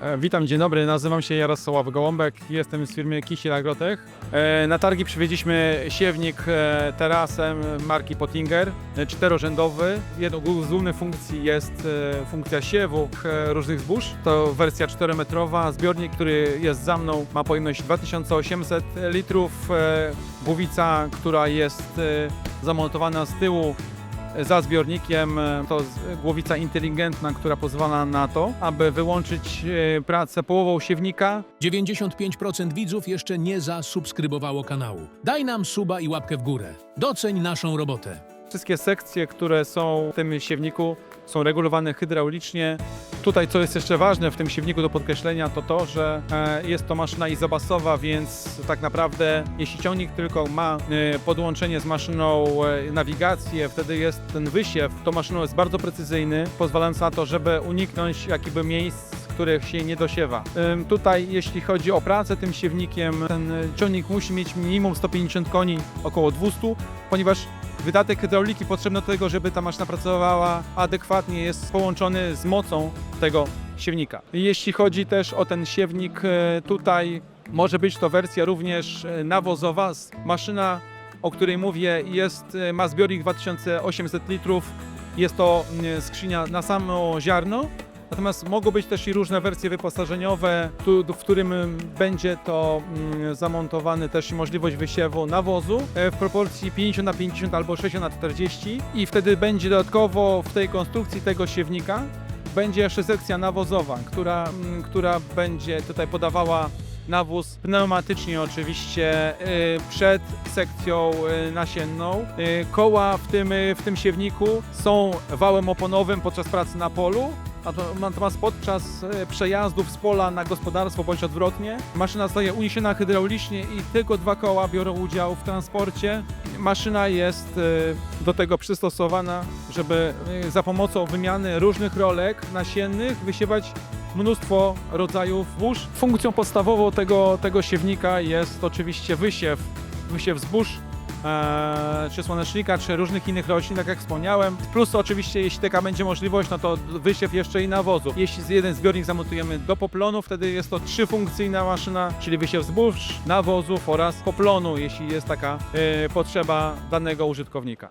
E, Witam, dzień dobry, nazywam się Jarosław Gołąbek, jestem z firmy Kisiel Agrotech. E, Na targi przywieźliśmy siewnik e, terasem marki Pottinger, czterorzędowy. Jedną z głównych funkcji jest funkcja siewu różnych zbóż. To wersja 4-metrowa. Zbiornik, który jest za mną ma pojemność 2800 litrów. Głowica, która jest zamontowana z tyłu za zbiornikiem to głowica inteligentna, która pozwala na to, aby wyłączyć e, pracę połową siewnika. 95% widzów jeszcze nie zasubskrybowało kanału. Daj nam suba i łapkę w górę. Doceń naszą robotę. Wszystkie sekcje, które są w tym siewniku są regulowane hydraulicznie. Tutaj, co jest jeszcze ważne w tym siewniku do podkreślenia, to to, że e, jest to maszyna izobasowa, więc tak naprawdę jeśli ciągnik tylko ma e, podłączenie z maszyną e, nawigację, wtedy jest ten wysiew, to maszyną jest bardzo precyzyjny, pozwalając na to, żeby uniknąć jakiby miejsc, których się nie dosiewa. Tutaj, jeśli chodzi o pracę tym siewnikiem, ten ciągnik musi mieć minimum 150 koni, około 200, ponieważ wydatek hydrauliki potrzebny do tego, żeby ta maszyna pracowała adekwatnie, jest połączony z mocą tego siewnika. Jeśli chodzi też o ten siewnik, e, tutaj może być to wersja również e, nawozowa. Maszyna, o której mówię, jest, e, ma zbiornik 2800 litrów. Jest to skrzynia na samo ziarno. Natomiast mogą być też i różne wersje wyposażeniowe, w którym będzie to mm, zamontowany też możliwość wysiewu nawozu e, w proporcji 50 na 50 albo 60 na 40 i wtedy będzie dodatkowo w tej konstrukcji tego siewnika będzie jeszcze sekcja nawozowa, która, mm, która będzie tutaj podawała nawóz pneumatycznie oczywiście y, przed sekcją y, nasienną. Koła w tym, w tym siewniku są wałem oponowym podczas pracy na polu, Natomiast podczas e, przejazdów z pola na gospodarstwo bądź odwrotnie, maszyna zostaje uniesiona hydraulicznie i tylko dwa koła biorą udział w transporcie. Maszyna jest e, do tego przystosowana, żeby e, za pomocą wymiany różnych rolek nasiennych wysiewać mnóstwo rodzajów zbóż. Funkcją podstawową tego, tego siewnika jest oczywiście wysiew, wysiew zbóż czy słonecznika, czy różnych innych roślin, tak jak wspomniałem. Plus oczywiście, jeśli taka będzie możliwość, no to wysiew jeszcze i nawozu. Jeśli jeden zbiornik zamontujemy do poplonu, wtedy jest to trzyfunkcyjna maszyna, czyli wysiew zbóż, nawozów oraz poplonu, jeśli jest taka e, potrzeba danego użytkownika.